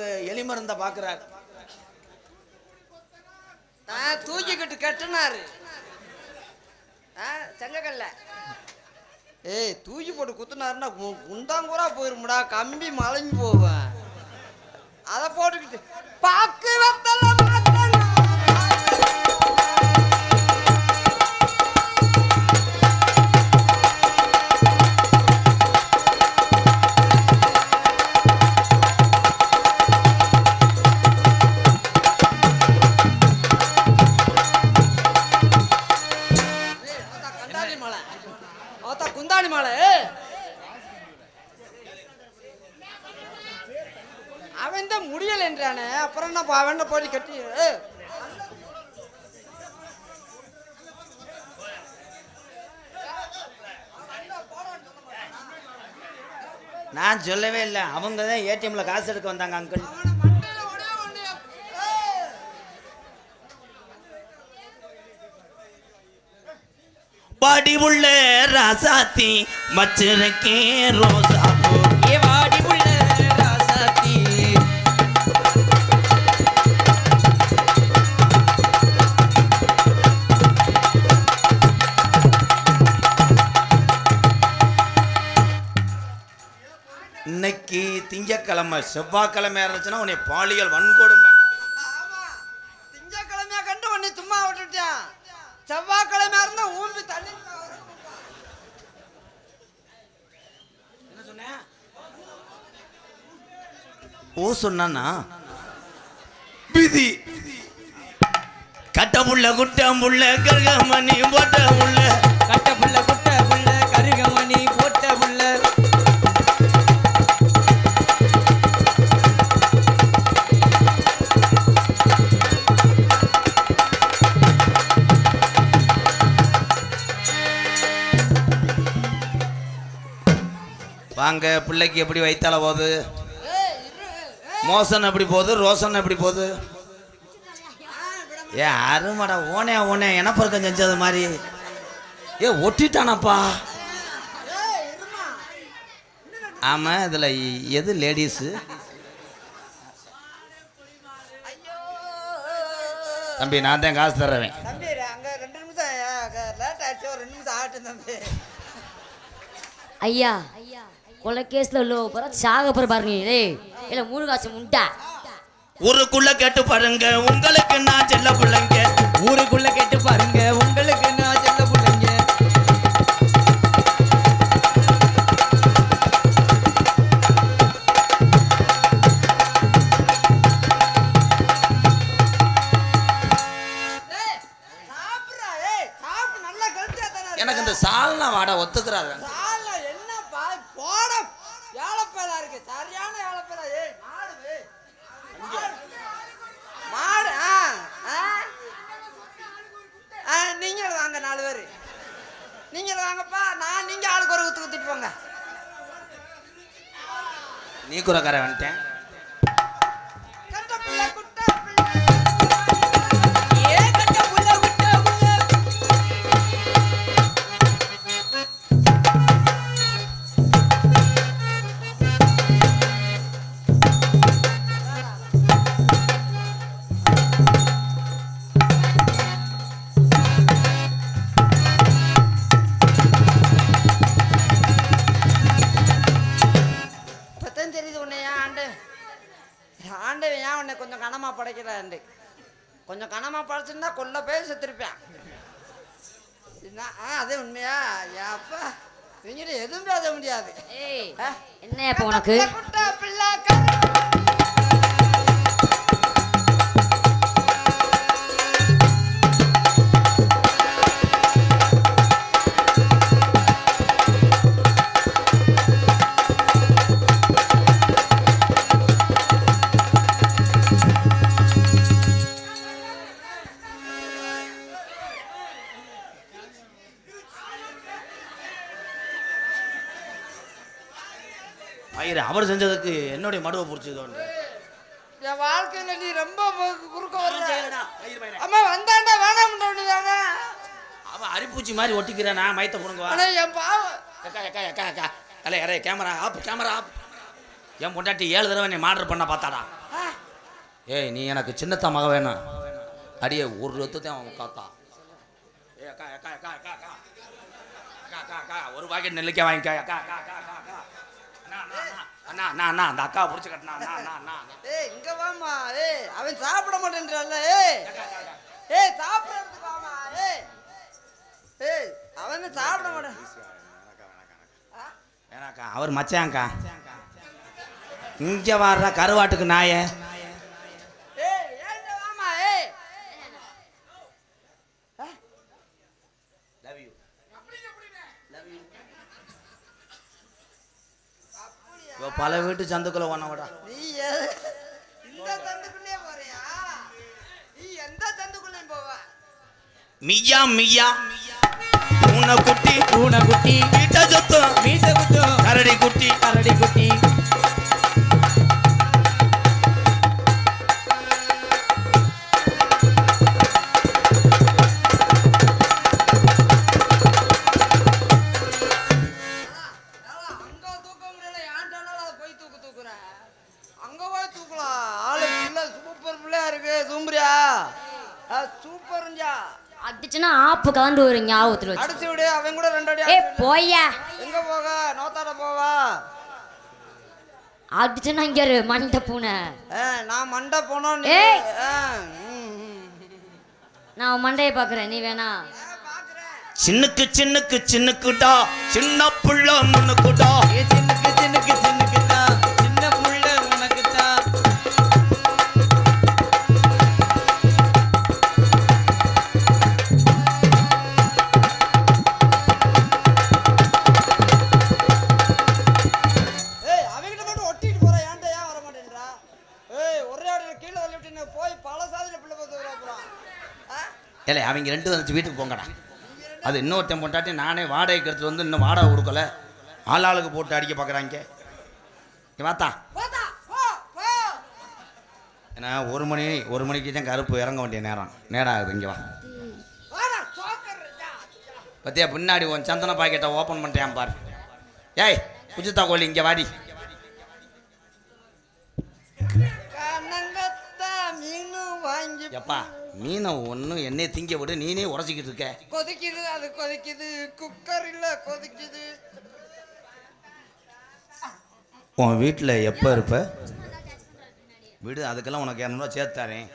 அவருக்கு எலி மருந்த பாக்குறாரு தூக்கிக்கிட்டு கட்டுனாரு. செங்கக்கல்ல ஏய் தூக்கி போட்டு குத்துனாருன்னா குண்டாங்கூரா போயிருமுடா கம்பி மலைஞ்சு போவேன். அதை போட்டுக்கிட்டு பாக்கு போட்டு கட்டி ஏய், நான் சொல்லவே இல்லை. அவங்க தான் ஏடிஎம்ல காசு எடுக்க வந்தாங்க அங்கிள். பாடி உள்ள ராசாத்தி வச்சிருக்கே ரோசா திங்கக்கிழமை செவ்வாய்க்கிழமை இருந்துச்சுன்னா உன்னை பாலியல் வன்கொடுமை. திங்கக்கிழமையா கண்டு உன்னை சும்மா விட்டுட்டான். செவ்வாய்க்கிழமையா இருந்தா ஊம்பி தண்ணி என்ன சொன்ன? ஓ சொன்னானா விதி. கட்ட புள்ள குட்ட புள்ள கருகமணி போட்ட புள்ள வாங்க பிள்ளைக்கு எப்படி வைத்தால போகுது? மோசன் எப்படி போகுது? ரோசன் எப்படி போகுது? ஏ அருமாடா ஓனே ஓனே எனப்பறக்கம் செஞ்சது மாதிரி? ஏ ஒட்டிட்டானப்பா. ஆமா இதுல எது லேடிஸு? தம்பி நான் தான் காசு தர்றேன் தம்பி அங்க ரெண்டு நிமிஷம் லேட் ஆயிடுச்சு ஒரு ரெண்டு நிமிஷம் ஆகட்டும் தம்பி. ஐயா. கொலை கேஸ்ல உள்ள போற சாக போற பாருங்க. டேய் இல்ல மூணு காசு முண்டா. ஊருக்குள்ள கேட்டு பாருங்க. உங்களுக்கு நான் செல்ல பிள்ளைங்க. ஊருக்குள்ள கேட்டு பாருங்க. உங்களுக்கு குறக்கார வந்துட்டேன். என்ன இப்ப உனக்கு பயிர் அவர் செஞ்சதுக்கு என்னுடைய மடுவை பிடிச்சது என் வாழ்க்கையில நீ ரொம்ப குறுக்க அம்மா வந்தாண்டா வேணாம் அவன் அரிப்பூச்சி மாதிரி ஒட்டிக்கிறானா மயத்தை புடுங்க ஆனால் என் பாவம் அக்கா அக்கா அக்கா அக்கா. அல்ல யாரே கேமரா ஆப் கேமரா ஆப். என் பொண்டாட்டி ஏழு தடவை நீ மாடர் பண்ண பார்த்தாடா. ஏய் நீ எனக்கு சின்னத்தா மக வேணும் அடியே ஒரு ரத்தத்தையும் அவன் காத்தா. ஏ அக்கா அக்கா அக்கா அக்கா அக்கா. ஒரு பாக்கெட் நெல்லிக்காய் வாங்கிக்கா. அக்கா அக்கா. அண்ணா, அண்ணா அந்த அக்கா பிடிச்சி கட்டினா அண்ணா அண்ணா அண்ணா. ஏய் இங்க வாமா ஏய் அவன் சாப்பிட மாட்டேன்றான்ல ஏய். ஏய் சாப்பிடறதுக்கு வாமா ஏய். ஏய் அவன் சாப்பிட மாட்டேன்? ஏனாக்கா அவர் மச்சான்க்கா இங்கே வர்ற கருவாட்டுக்கு நாய ஏய் ஏன்டா வாமா ஏய் இப்போ பல வீட்டு சந்துக்குள்ள ஒன்றவிடா நீ எ- இந்த தந்துக்குள்ளே போறியா? நீ எந்த தந்துக்குள்ளேயும் போவ. மியா மியா. பூனை குட்டி பூனை குட்டி வீட்ட சுத்தம். மீச குட்டும் கரடி குட்டி கரடி குட்டி கலந்து ஒரு ஞாபகத்தில் வச்சு. அடிச்சு விடு அவன் கூட ரெண்டு அடி ஏ. போய்யா. எங்க போக? நோத்தாட போவா? அடிச்சுன்னா இங்க மண்டை பூனை. நான் மண்டை போனோம் நீ. ஏய். நான் மண்டையை பார்க்குறேன் நீ வேணா. பாக்குறேன். சின்னுக்கு சின்னுக்கு சின்னுக்குடா. சின்ன புள்ள முன்னுக்குடா. ஏ சின்னுக்கு சின்னுக்கு சின்னுக்கு ஏலே அவங்க ரெண்டு வந்து வீட்டுக்கு போங்கடா. அது இன்னொருத்தன் பொண்டாட்டி நானே வாடகைக்கு எடுத்துட்டு வந்து இன்னும் வாடகை கொடுக்கல. ஆளாளுக்கு போட்டு அடிக்க பார்க்குறாங்க வாத்தா. போதா, போ, போ. ஏன்னா ஒரு மணி ஒரு மணிக்கு தான் கருப்பு இறங்க வேண்டிய நேரம். நேரம் ஆகுது இங்கே வா. வாடா, சோக்கர் யா. பத்தியா பின்னாடி உன் சந்தன பாக்கெட்டை ஓப்பன் பண்ணிட்டேன் பாரு. ஏய் குஜித்தா கோழி இங்கே வாடி. எப்பா மீனை ஒன்று என்னைய திங்க விடு நீனே உடச்சிக்கிட்டு இருக்க. கொதிக்குது அது கொதிக்குது. குக்கர் இல்ல கொதிக்குது. உன் வீட்டில் எப்போ இருப்ப? விடு அதுக்கெல்லாம் உனக்கு இரநூறுவா சேர்த்து தரேன்.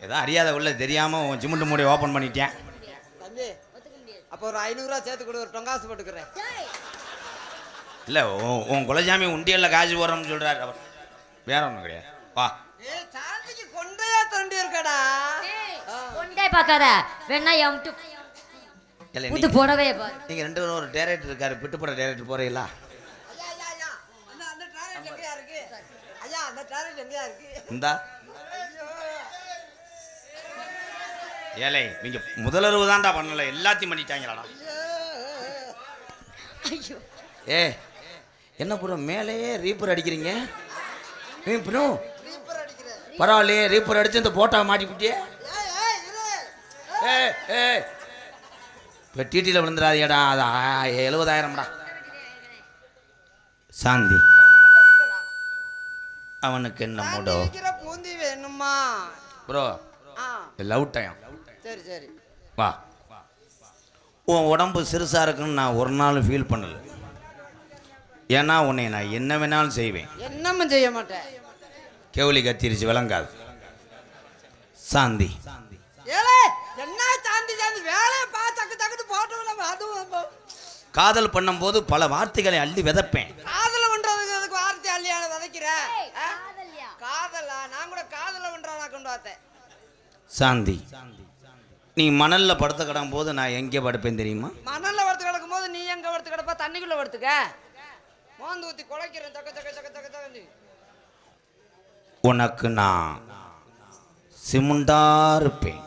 ஏதோ அறியாத உள்ள தெரியாமல் உன் சிமெண்ட் மூடி ஓப்பன் பண்ணிட்டேன். தம்பி அப்போ ஒரு ஐநூறுரூவா சேர்த்து கொடு ஒரு டொங்காசு போட்டுக்கிறேன். இல்லை உன் குலசாமி உண்டியல்ல காசு போடுறோம்னு சொல்கிறாரு அவர். வேற ஒன்றும் கிடையாது. வா. என்னையா திரண்டு இருக்கடா. நீங்க ரெண்டு பேரும் ஒரு டைரக்டர் இருக்காரு பிட்டு பட டைரக்டர் போறீங்களா? இந்தா. ஏழை நீங்க முதலரவு தான்டா பண்ணல எல்லாத்தையும் பண்ணிட்டாங்களாடா. ஐயோ. ஏ என்ன புறம் மேலேயே ரீப்பர் அடிக்கிறீங்க? ஏ புறம் பரவாயில்லையே ரீப்பர் அடிச்சு இந்த போட்டா மாட்டிக்கிட்டியே. ஏய் ஏய். இரு ஏ ஏ இப்போ டிடியில் விழுந்துடாதேடா அது எழுபதாயிரம்டா. சாந்தி. அவனுக்கு என்ன மூடோ? பூந்தி வேணுமா? ப்ரோ லவ் டைம் சரி சரி. வா. உன் உடம்பு சிறுசாக இருக்குன்னு நான் ஒரு நாள் ஃபீல் பண்ணல. ஏன்னா உன்னை நான் என்ன வேணாலும் செய்வேன். என்னம்மா செய்ய மாட்டேன். கேவலி கத்திரிச்சு விளங்காது. சாந்தி. ஏலே என்ன சாந்தி சாந்தி? வேலையை பா தக்கு தக்குன்னு போட்டு அதுவும் காதல் பண்ணும்போது பல வார்த்தைகளை அள்ளி விதைப்பேன். காதல பண்றதுக்கு வார்த்தை அள்ளியான விதைக்கிற? ஆ? காதலா? நான் கூட காதல பண்றானா கொண்டு பார்த்தேன் சாந்தி. நீ மணல்ல படுத்து கிடக்கும் போது நான் எங்கே படுப்பேன் தெரியுமா? மணல்ல படுத்து கிடக்கும் போது நீ எங்க படுத்து கிடப்பா? தண்ணிக்குள்ள படுத்துக்க. மோந்து ஊத்தி குலைக்கிறேன். தக்க தக்க தக்க தக்க தக்க உனக்கு நான் சிமுண்டா இருப்பேன்.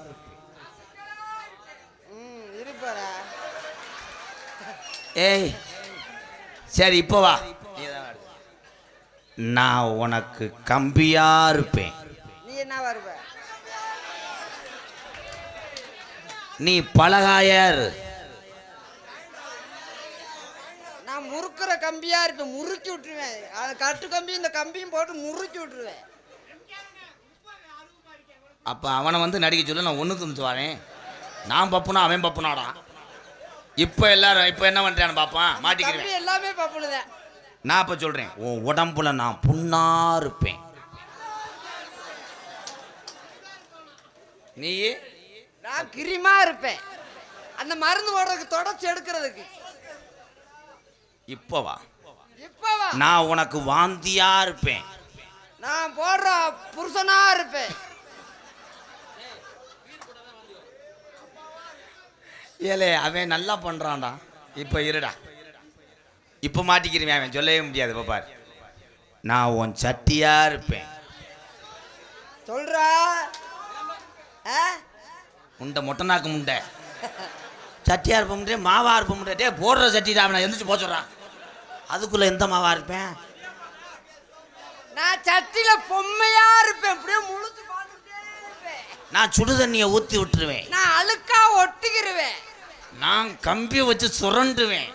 ஏய் சரி இப்போ வா. நான் உனக்கு கம்பியா இருப்பேன். நீ என்ன வருவ? நீ பலகாயர் நான் முறுக்குற கம்பியா இருப்பேன். முறுக்கி விட்டுருவேன். அது கட்டு கம்பி இந்த கம்பியும் போட்டு முறுக்கி விட்டுருவேன். அப்போ அவனை வந்து நடிக்க சொல்லி நான் ஒன்று துணிச்சு வரேன். நான் பப்புனா அவன் பப்புனாடா. இப்போ எல்லாரும் இப்போ என்ன பண்ணுறான்னு பார்ப்பான் மாட்டிக்கிறேன். எல்லாமே பப்புனுதான் நான் இப்போ சொல்கிறேன் உன் உடம்புல நான் புண்ணா இருப்பேன். நீ? நான் கிரிமா இருப்பேன். அந்த மருந்து போடுறதுக்கு தொடச்சி எடுக்கிறதுக்கு. இப்போ வா. இப்பவா நான் உனக்கு வாந்தியா இருப்பேன். நான் போடுற புருஷனா இருப்பேன். ஏலே அவன் நல்லா பண்ணுறான்டா இப்போ இருடா. இப்போ மாட்டிக்கிறேன் அவன் சொல்லவே முடியாது இப்போ பாரு. நான் உன் சட்டியா இருப்பேன். சொல்றா? முண்டை மொட்டை நாக்கு முண்டை. சட்டியா இருப்ப முடியாது மாவா இருப்ப முடியாது டேய் போடுற சட்டிடா அவனை எந்திரிச்சு போக சொல்கிறான் அதுக்குள்ளே எந்த மாவா இருப்பேன்? நான் சட்டில பொம்மையா இருப்பேன் அப்படியே முழுத்து நான் சுடு தண்ணியை ஊற்றி விட்டுருவேன். நான் அழுக்கா ஒட்டிக்கிருவேன். நான் கம்பி வச்சு சுரண்டுவேன்.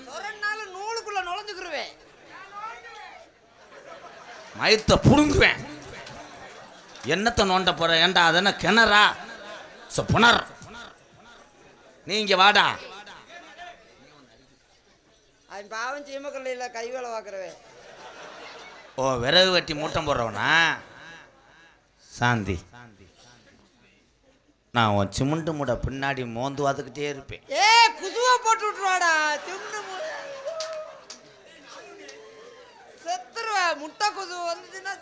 நூலுக்குள்ள நுழைஞ்சுக்கிருவேன். மயத்தை புடுங்குவேன். என்னத்தை நோண்ட போற? ஏன்டா அது என்ன கிணறா? சோ புணர். நீ இங்க வாடா. அவன் பாவம் சீமக்கல்லையில் கை வேலை பார்க்குறவன். ஓ விறகு வெட்டி மூட்டம் போடுறவனா? சாந்தி. நான் உன் சிமுண்டு மூட பின்னாடி மோந்து வாத்துக்கிட்டே இருப்பேன். ஏ குதுவா போட்டு விட்டுருவாடா. திண்டு செத்துருவ. முட்டை குது வந்துச்சுன்னா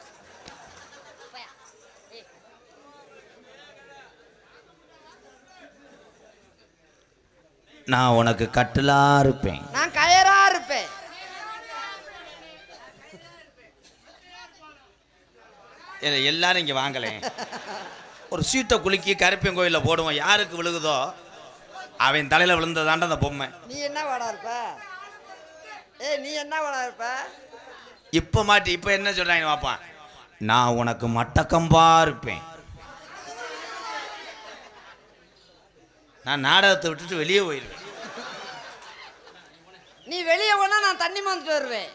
நான் உனக்கு கட்டிலா இருப்பேன். நான் கயரா இருப்பேன். எல்லாரும் இங்க வாங்கலேன் ஒரு சீட்டை குலுக்கி கருப்பன் கோயிலில் போடுவோம். யாருக்கு விழுகுதோ அவன் தலையில விழுந்ததாண்ட அந்த பொம்மை. நீ என்ன வாடா இருப்ப? ஏய் நீ என்ன வாடா இருப்ப? இப்போ மாட்டி இப்போ என்ன சொல்றாங்க பாப்பான் நான் உனக்கு மட்டக்கம்பா இருப்பேன். நான் நாடகத்தை விட்டுட்டு வெளியே போயிடுவேன் நீ வெளியே போனா நான் தண்ணி மாந்துட்டு வருவேன்.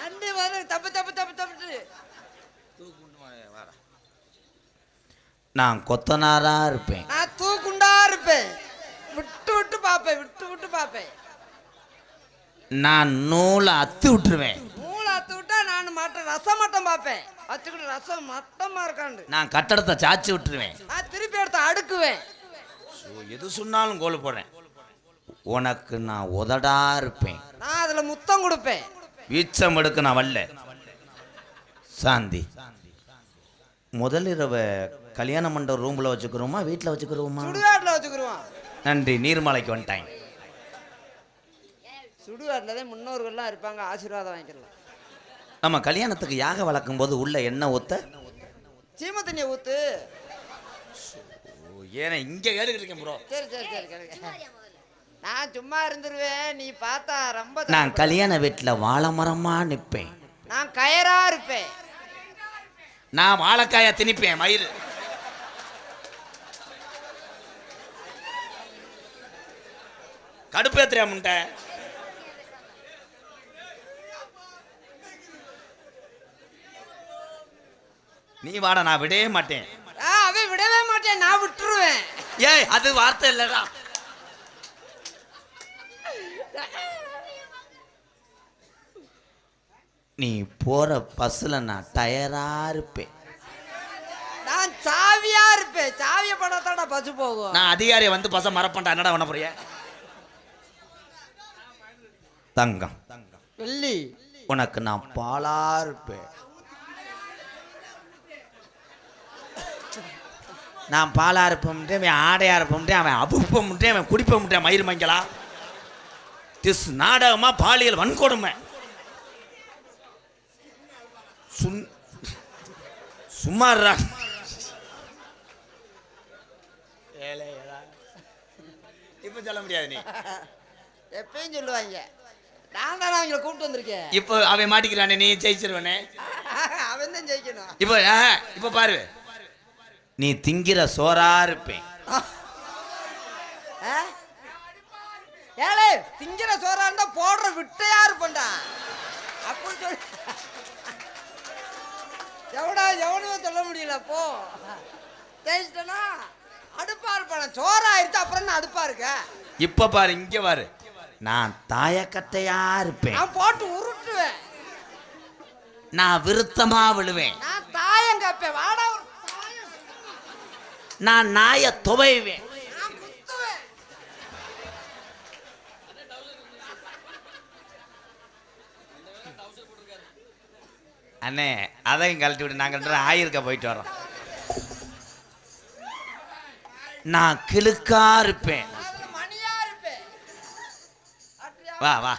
தண்ணி வந்து தப்பு தப்பு தப்பு தப்பு நான் கொத்தனாரா இருப்பேன். நான் தூக்குண்டா இருப்பேன். விட்டு விட்டு பார்ப்பேன் விட்டு விட்டு பார்ப்பேன். நான் நூலை அத்து விட்டுருவேன். மூளை அத்து விட்டா நான் மட்டும் ரசம் மட்டும் பார்ப்பேன். வச்சுக்கிட்டு ரசம் மட்டமா இருக்காண்டு. நான் கட்டடத்தை சாச்சி விட்டுருவேன். நான் திருப்பி எடுத்து அடுக்குவேன். ஸோ எது சொன்னாலும் கோல் போடுறேன். உனக்கு நான் உதடா இருப்பேன். நான் அதுல முத்தம் கொடுப்பேன். வீச்சம் எடுக்க நான் வரல. சாந்தி. முதல் இரவை கல்யாண மண்டபம் ரூமில் வச்சுக்கிறோமா வீட்டில் வச்சுக்கிறோமா? சுடுகாட்டில் நன்றி நீர்மலைக்கு வந்துட்டாங்க சுடுகாட்டில் தான் முன்னோர்கள்லாம் இருப்பாங்க ஆசீர்வாதம் வாங்கிக்கலாம். நம்ம கல்யாணத்துக்கு யாக வளர்க்கும் போது உள்ள எண்ணெய் ஊத்த? சீம தண்ணியை ஊத்து. ஏன்னா இங்கே கேட்டுக்கிட்டு இருக்கேன் ப்ரோ சரி சரி சரி கேளுங்க. நான் சும்மா இருந்துருவேன் நீ பார்த்தா ரொம்ப நான். கல்யாண வீட்டில் வாழை மரமா நிற்பேன் நான் கயரா இருப்பேன். நான் வாழைக்காயை திணிப்பேன் மயிறு. கடுப்பேத்துறியா முண்டை? நீ வாடா நான் விடவே மாட்டேன். அவன் விடவே மாட்டேன் நான் விட்டுருவேன். ஏய் அது வார்த்தை இல்லடா. நீ போற பஸ்ஸில் நான் டயரா இருப்பேன். நான் சாவியா இருப்பேன். சாவிய படத்தாடா பசு போகும். நான் அதிகாரியை வந்து பச மறப்பேன்டா. என்னடா பண்ண போறிய? தங்கம். வெள்ளி. உனக்கு நான் பாலா இருப்பேன். நான் பாலா இருப்பேன் அவன் ஆடையா இருப்பேன் அவன் அபுப்ப முடியும் அவன் குடிப்ப முடியும் மயிர் மங்களா திஸ் நாடகமா பாலியல் வன்கொடுமை. சுன் சும்மாறா இப்ப சொல்ல முடியாது நீ. எப்பயும் சொல்லுவாங்க. நான் தானே அவங்கள கூப்பிட்டு வந்திருக்கேன். இப்போ அவன் மாட்டிக்கிறானே நீ ஜெயிச்சிருவனே. அவன் தான் ஜெயிக்கணும். இப்போ இப்போ பாரு. நீ திங்கிற சோறா இருப்பேன். ஆ? ஏலே திங்கிற சோறா இருந்தா போடுற விட்டையா இருப்பேன்டா. அப்படி சொல் எவடா எவனுமே சொல்ல முடியல போ. தேய்ச்சிட்டனா அடுப்பா இருப்பான. சோறா அப்புறம் நான் அடுப்பா இருக்க? இப்ப பாரு இங்க பாரு. நான் தாயக்கட்டையா இருப்பேன். நான் போட்டு உருட்டுவேன். நான் விருத்தமா விழுவேன். நான் தாயம் கேப்பேன். வாடா நான் நாய துவைவேன் நான் குத்துவேன் அண்ணே அதையும் கழட்டி விட்டு நாங்கள் ஆயிருக்க போயிட்டு வரோம். நான் கிழுக்கா இருப்பேன்? வா வா.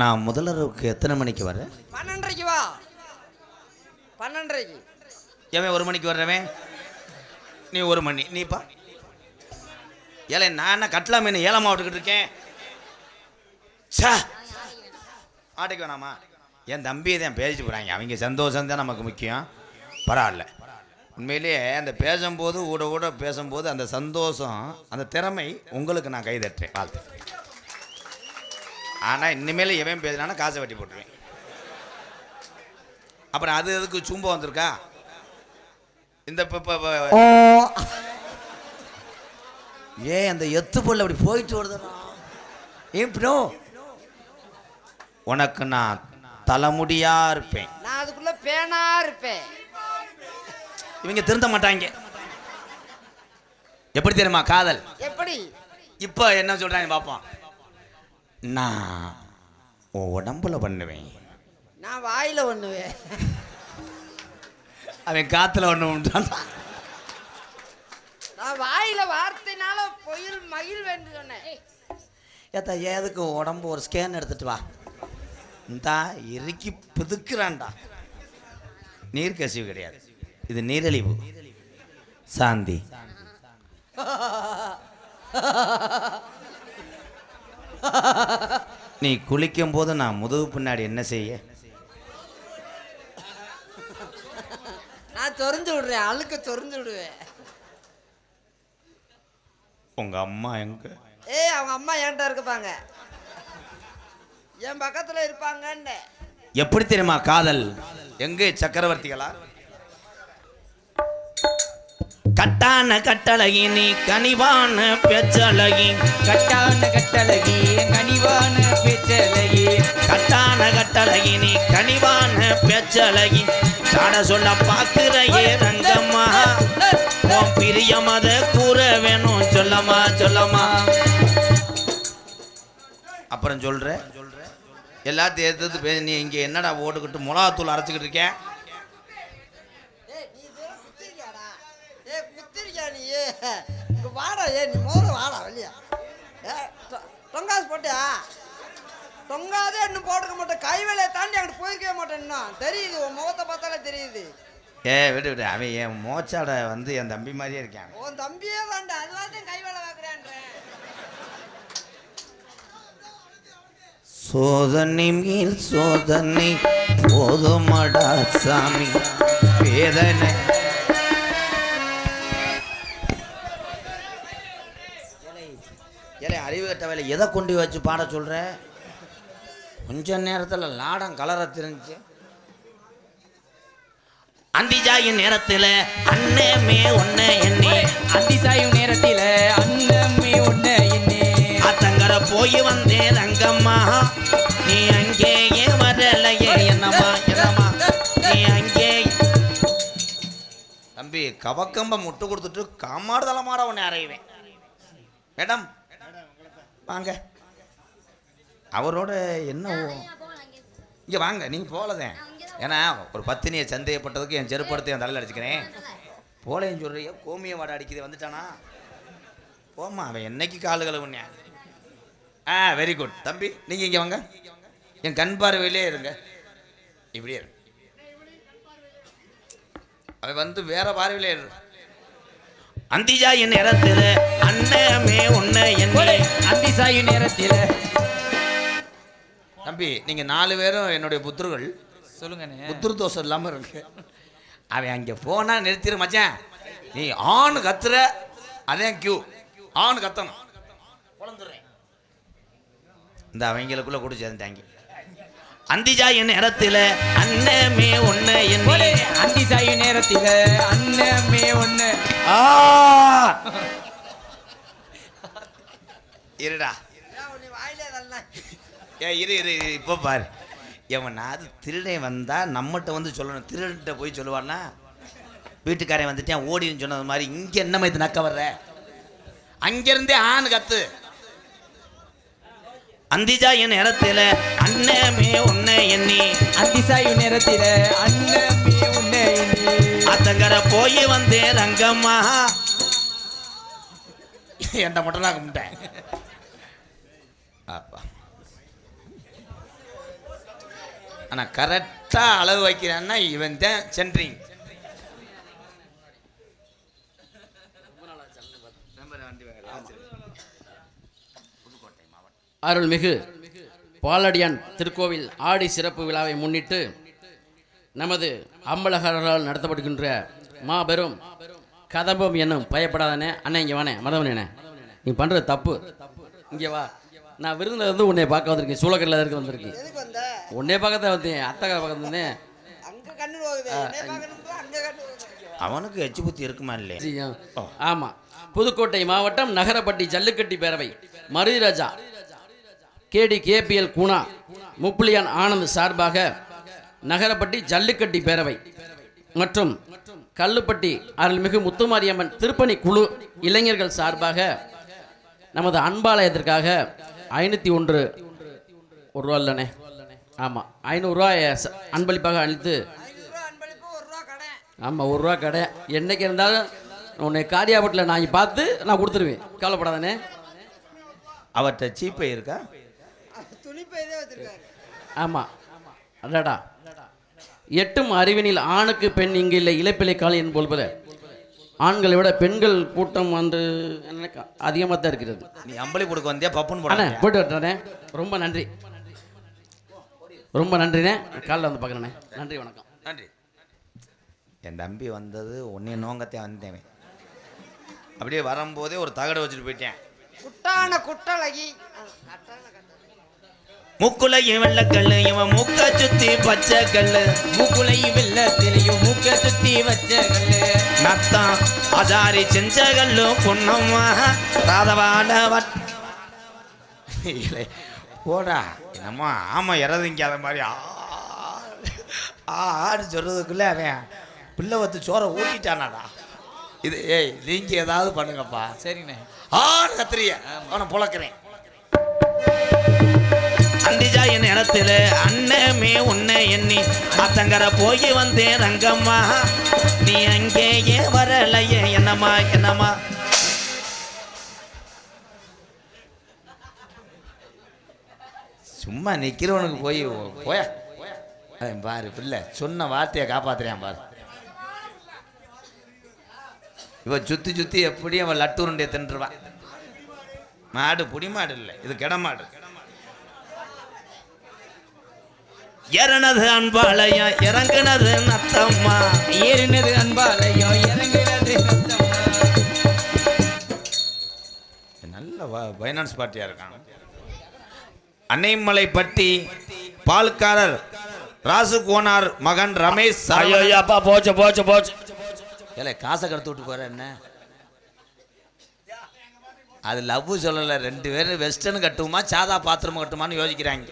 நான் முதலருக்கு எத்தனை மணிக்கு வரேன் பன்னெண்டரைக்கு வா. பன்னெண்டரைக்கு. எவன் ஒரு மணிக்கு வர்றவன்? நீ ஒரு மணி. நீப்பா ஏலே நான் என்ன கட்லா மீன் ஏலமா விட்டுக்கிட்டு இருக்கேன்? சா. ஆட்டைக்கு வேணாமா? என் தம்பியை தான் பேசிட்டு போகிறாங்க அவங்க சந்தோஷம் தான் நமக்கு முக்கியம். பரவாயில்ல. உண்மையிலேயே அந்த பேசும்போது ஊட ஊட பேசும்போது அந்த சந்தோஷம் அந்த திறமை உங்களுக்கு நான் கைதட்டுறேன் வாழ்த்து. ஆனால் இனிமேல் எவன் பேசினானா காசை வெட்டி போட்டுருவேன். அப்புறம் அது எதுக்கு சும்ப வந்திருக்கா? இந்த ஏன் அந்த எத்து பொருள் அப்படி போயிட்டு வருதுடா. ஏன் ப்ரோ உனக்கு நான் தலைமுடியா இருப்பேன். நான் அதுக்குள்ள பேனா இருப்பேன். இவங்க திருந்த மாட்டாங்க. எப்படி தெரியுமா காதல்? எப்படி? இப்போ என்ன சொல்றாங்க பார்ப்போம் நான் உன் உடம்புல பண்ணுவேன். நான் வாயில ஒண்ணுவேன் அவன் காத்துல உண்டான். நான் வாயில வார்த்தைனால பொயில் மகிழ் என்று சொன்னேன். ஏத்தா ஏதுக்கு உடம்பு ஒரு ஸ்கேன் எடுத்துட்டு வா. இந்தா இறுக்கி பிதுக்குறான்டா. நீர் கசிவு கிடையாது. இது நீரழிவு. சாந்தி. நீ குளிக்கும் போது நான் முதுகு பின்னாடி என்ன செய்ய? நான் சொரிஞ்சு விடுறேன் அழுக்க சொரிஞ்சு விடுவேன். உங்க அம்மா எங்க? ஏய் அவங்க அம்மா என்கிட்ட இருப்பாங்க என் பக்கத்துல இருப்பாங்கன்னு. எப்படி தெரியுமா காதல்? எங்கே சக்கரவர்த்திகளா? கட்டான கட்டழகி நீ கனிவான பேச்சழகி கட்டான கட்டழகி கனிவான பேச்சழகி கட்டான கட்டழகி நீ கனிவான பேச்சழகி சாட சொல்ல பாக்குறையே ரங்கம்மா உன் பிரியம் அதை கூற வேணும். சொல்லம்மா சொல்லம்மா. அப்புறம் சொல்ற? எல்லாத்தையும் எடுத்து பேச நீ இங்க என்னடா ஓட்டுக்கிட்டு மிளகாத்தூள் அரைச்சிக்கிட்டு இருக்கேன் வாடா ஏ நீ மோத வாடா வெளியா. ஏ தொங்காசு போட்டியா? தொங்காதே இன்னும் போட்டுக்க மாட்டேன். கை வேலையை தாண்டி அங்கிட்டு போயிருக்கவே மாட்டேன் இன்னும். தெரியுது உன் முகத்தை பார்த்தாலே தெரியுது. ஏ விடு விடு. அவன் என் மோச்சாட வந்து என் தம்பி மாதிரியே இருக்கான். உன் தம்பியே தாண்டா அதுவாத்தையும் கை வேலை பார்க்குறேன்றேன் சோதனை மேல் சோதனை. போதுமடா சாமி வேதனை. ஏலே அறிவு கட்ட வேலை. எதை கொண்டு வச்சு பாட சொல்கிற கொஞ்ச நேரத்தில் லாடம் கலரை தெரிஞ்சு. அந்திஜாயின் நேரத்தில் அண்ணமே ஒன்று எண்ணி. அத்திசாயும் நேரத்தில் அண்ணமே ஒன்று போய் வந்தேன் அங்கம்மா நீ அங்கேயே வரலையே என்னம்மா என்னம்மா. நீ அங்கே தம்பி கவக்கம்ப முட்டு கொடுத்துட்டு காமாடு தலைமாட உன்னை அறையுவேன். மேடம் வாங்க. அவரோட என்ன இங்கே வாங்க நீங்கள் போகலதேன் ஏன்னா ஒரு பத்தினியை சந்தேகப்பட்டதுக்கு என் செருப்படுத்தி என் தலையில் அடிச்சுக்கிறேன். போலேன்னு சொல்றிய கோமிய வாடை அடிக்குது வந்துட்டானா? போம்மா அவன் என்னைக்கு கால் கழுவுனேன் ஆ வெரி குட் தம்பி நீங்கள் இங்கே வாங்க. என் கண் பார்வையிலே இருங்க. இப்படியே இருங்க அவன் வந்து வேற பார்வையிலே இரு. அந்திஜா என் நேரத்தில் அண்ணமே உன்னை போலே, என்ன அத்திசாயும் நேரத்தில. தம்பி நீங்கள் நாலு பேரும் என்னுடைய புத்தர்கள் சொல்லுங்கண்ணே. புத்திர தோஷம் இல்லாமல் இருக்கு அவன் அங்கே போனா நிறுத்திடு மச்சான். நீ ஆண் கத்துற அதே கியூ ஆண் கத்தணும். குழந்துடுறேன் இந்த அவங்களுக்குள்ள கூட சேர்ந்துட்டாங்க அந்திஜா என் நேரத்தில் அண்ணமே ஒன்று என்ன. அந்தி சாயி நேரத்தில அண்ணமே ஒண்ணு. ஆ. இருடா. ஏ இரு இரு இப்போ பாரு. எவனாவது திருடன் வந்தா நம்மகிட்ட வந்து சொல்லணும். திருடன்ட்ட போய் சொல்லுவான்னா வீட்டுக்காரன் வந்துட்டேன் ஓடின்னு சொன்னது மாதிரி இங்கே என்ன மாதிரி நக்க வர்ற அங்கிருந்தே ஆண் கத்து. அந்திஜா என் இடத்துல அண்ணமே உன்னை எண்ணி. அந்தி சாயி நேரத்தில அண்ணமே எண்ணி. அத்தங்கர போய் வந்தேன் ரங்கம்மா என்கிட்ட மட்டும் நான் கும்பிட்டேன். அப்பா. ஆனால் கரெக்டாக அளவு வைக்கிறான்னா இவன் தான் சென்ட்ரிங் அருள்மிகு பாலடியான் திருக்கோவில் ஆடி சிறப்பு விழாவை முன்னிட்டு நமது அம்பலகரால் நடத்தப்படுகின்ற மாபெரும் கதம்பம் என்னும் பயப்படாதனே அண்ணன் இங்கே வானே மதவனே நீ பண்ணுறது தப்பு. இங்கே வா. நான் விருந்தில் வந்து உன்னை பார்க்க வந்திருக்கேன். சூளக்கரில் இருக்க வந்திருக்கேன்? எதுக்கு வந்த? உன்னை பார்க்க தான் வந்தேன். அத்தகா பார்க்க வந்தேன். அங்க கண்ணு போகுது. என்னை பார்க்கணும் அங்க. கண்ணு போகுது. அவனுக்கு எச்சு புத்தி இருக்குமா இல்லையா? செய்யும். ஆமா. புதுக்கோட்டை மாவட்டம் நகரப்பட்டி ஜல்லிக்கட்டி பேரவை. மருதிராஜா கேடி கேபிஎல் குணா முப்புளியான் ஆனந்த் சார்பாக நகரப்பட்டி ஜல்லிக்கட்டி பேரவை மற்றும் கல்லுப்பட்டி அருள்மிகு முத்துமாரியம்மன் திருப்பணி குழு இளைஞர்கள் சார்பாக நமது அன்பாலயத்திற்காக ஐநூற்றி ஒன்று ஒரு ரூபா இல்லைண்ணே. ஆமாம் ஐநூறுரூவா அன்பளிப்பாக அளித்து ஒரு ரூபா கடை ஆமாம் ஒரு ரூபா கடை. என்னைக்கு இருந்தாலும் உன்னை காரியாபட்டில் நான் பார்த்து நான் கொடுத்துருவேன். கவலைப்படாதானே அவர்கிட்ட சீப்பை இருக்கா? துணிப்பை இதே வச்சிருக்காரு. ஆமாம் அடடா. எட்டும் அறிவினில் ஆணுக்கு பெண் இங்கு இல்லை இழைப்பிலை காலம் என்பது போல ஆண்களை விட பெண்கள் கூட்டம் வந்து அதிகமாக தான் இருக்கிறது. நீ அம்பளி கொடுக்க வந்தியா பப்புன்னு அண்ணே போட போயிட்டு வரட்டேனே ரொம்ப நன்றி. ரொம்ப நன்றிண்ணே. காலைல வந்து பார்க்குறேண்ணே. நன்றி வணக்கம். நன்றி. என் தம்பி வந்தது உன்னைய நோங்கத்தே வந்தேன். அப்படியே வரும்போதே ஒரு தகடு வச்சுட்டு போயிட்டேன். கட்டான கட்டழகி. முக்குலையும் வெள்ளக்கல்லு இவன் முக்க சுத்தி பச்சை கல்லு. மூக்குலையும் வெள்ளத்திலையும் மூக்க சுத்தி வச்ச கல்லு. நத்தம் அஜாரி செஞ்ச கல்லு பொன்னம்மா ராதவாட வட் போடா. என்னம்மா ஆமா இறதிங்காத மாதிரி ஆ ஆ, ஆடு சொல்றதுக்குள்ள அவன் பிள்ளை வத்து சோறை ஊட்டிட்டானாடா. இது ஏய் நீங்க ஏதாவது பண்ணுங்கப்பா. சரிண்ணே. ஆடு கத்திரிய அவனை புழக்கிறேன். அந்திஜா அண்ணமே உன்னை எண்ணி அத்தங்கரை போய் வந்தேன் ரங்கம்மா. நீ அங்கேயே வரலையே என்னம்மா என்னம்மா. சும்மா நிக்கிறவனுக்கு போய் போய. பாரு பிள்ளை சொன்ன வார்த்தையை காப்பாத்துறேன் பாரு. இவ சுத்தி சுத்தி எப்படியும் அவன் லட்டு உருண்டையை தின்றுவான் மாடு புடி மாடு இல்லை இது கிடமாடு மாடு இறனது அன்பாளையம் இறங்குனது நத்தம்மா. ஏறினது அன்பாலயம் இறங்கினது. நல்ல ஃபைனான்ஸ் பார்ட்டியா இருக்கான் அன்னைமலை பட்டி பால்காரர் ராசு கோனார் மகன் ரமேஷ் ஐயோ அப்பா போச்சு போச்சு போச்சு. ஏல காசை கடத்து விட்டு போற என்ன? அது லவ் சொல்லல ரெண்டு பேரும் வெஸ்டர்ன் கட்டுமா சாதா பாத்திரம் கட்டுமான்னு யோசிக்கிறாங்க.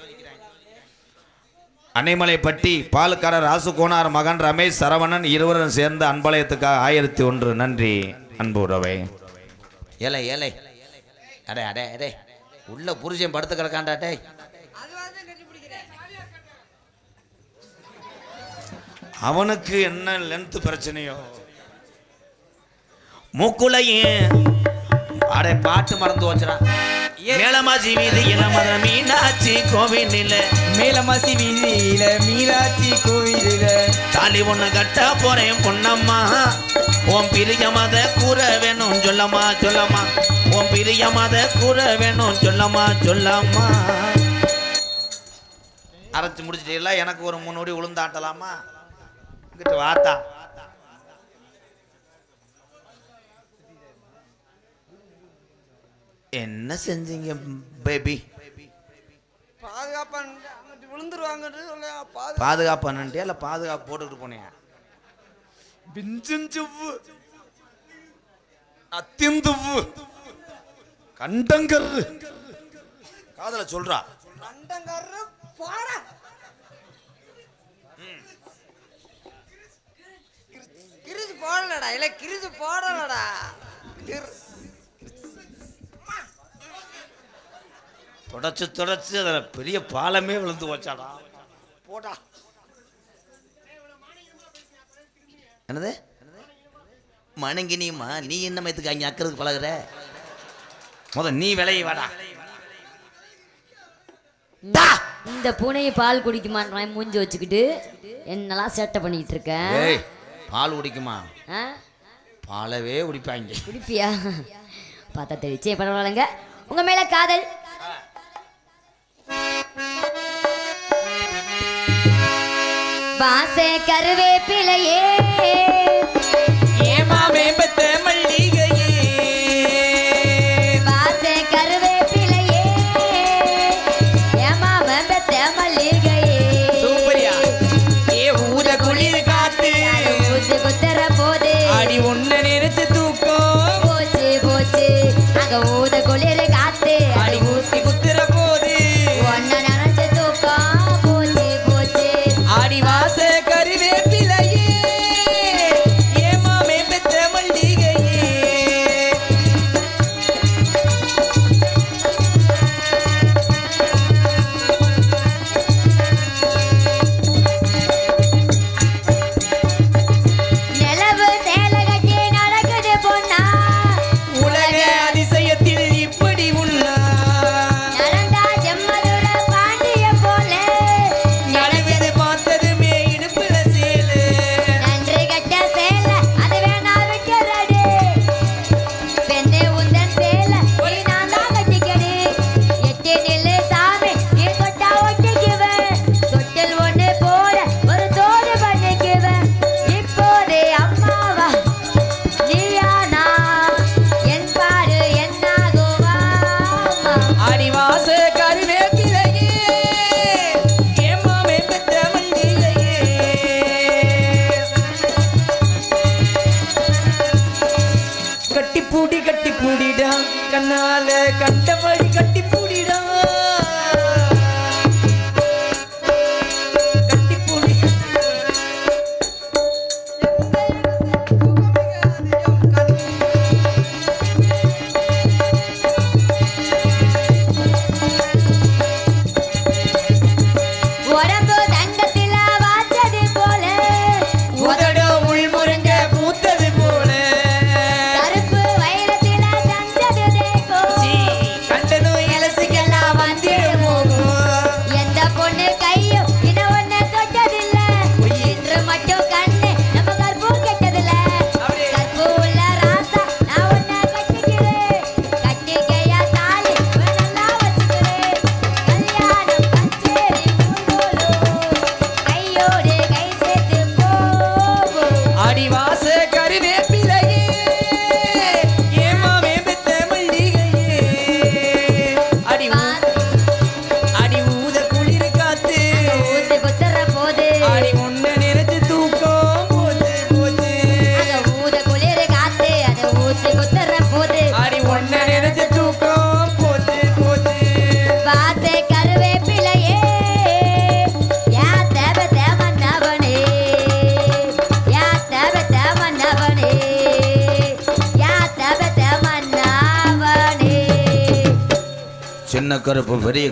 அன்னைமலைப்பட்டி பால்காரர் ராசு கோனார் மகன் ரமேஷ் சரவணன் இருவரும் சேர்ந்து அன்பாளையத்துக்காக ஆயிரத்தி ஒன்று. நன்றி. அன்பு உறவை. ஏலை ஏலை. அடே அடே அடே. உள்ள புருஷன் படுத்து கிடக்காண்டா டேய் அதுவாக தான் கட்டி பிடிக்கிறேன் அவனுக்கு என்ன லென்த் பிரச்சனையோ? மூக்குலையே. அடே பாட்டு மறந்து வச்சுடா மேலமாசி வீதி இளமத மீனாட்சி கோவிலில். மேலமாசி வீதியில மீனாட்சி கோவிலில. தாலி ஒண்ணு கட்ட போறேன் பொன்னம்மா. உன் பிரிய மத கூற வேணும் சொல்லம்மா சொல்லம்மா. உன் பிரிய மத கூற வேணும் சொல்லம்மா சொல்லம்மா. அரைச்சு முடிச்சிட்டீங்களா? எனக்கு ஒரு முன்னோடி உளுந்தாட்டலாமா இங்கிட்டு வாத்தா. என்ன செஞ்சீங்க பேபி பாதுகாப்பான் விழுந்துருவாங்கன்னு பாதுகாப்பானுட்டியா இல்லை பாதுகாப்பு போட்டுக்கிட்டு போனியா? விஞ்சஞ்சவ்வு. அத்தியந்தவ்வு கண்டங்கர். காதல சொல்றா. கண்டங்கர் பாட. கிரிஜு போடலடா. இல்ல கிரிஜு போடலடா. தொடச்சு தொடச்சு அதில் பெரிய பாலமே விழுந்து வச்சாடா போட்டா என்னது? மணங்கினியுமா? நீ என்ன இதுக்கு அங்கே அக்கிறதுக்கு பழகுற? முத நீ விளைய வாடா. இந்த பூனையை பால் குடிக்குமான்ற மூஞ்சி வச்சுக்கிட்டு என்னெல்லாம் சேட்டை பண்ணிட்டு இருக்கேன் பால் குடிக்குமா? பாலவே குடிப்பாங்க. குடிப்பியா? பார்த்தா தெரிச்சே பரவாயில்லைங்க. உங்கள் மேலே காதல். வாச கருவேப்பிலையே.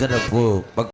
ligando pro, pra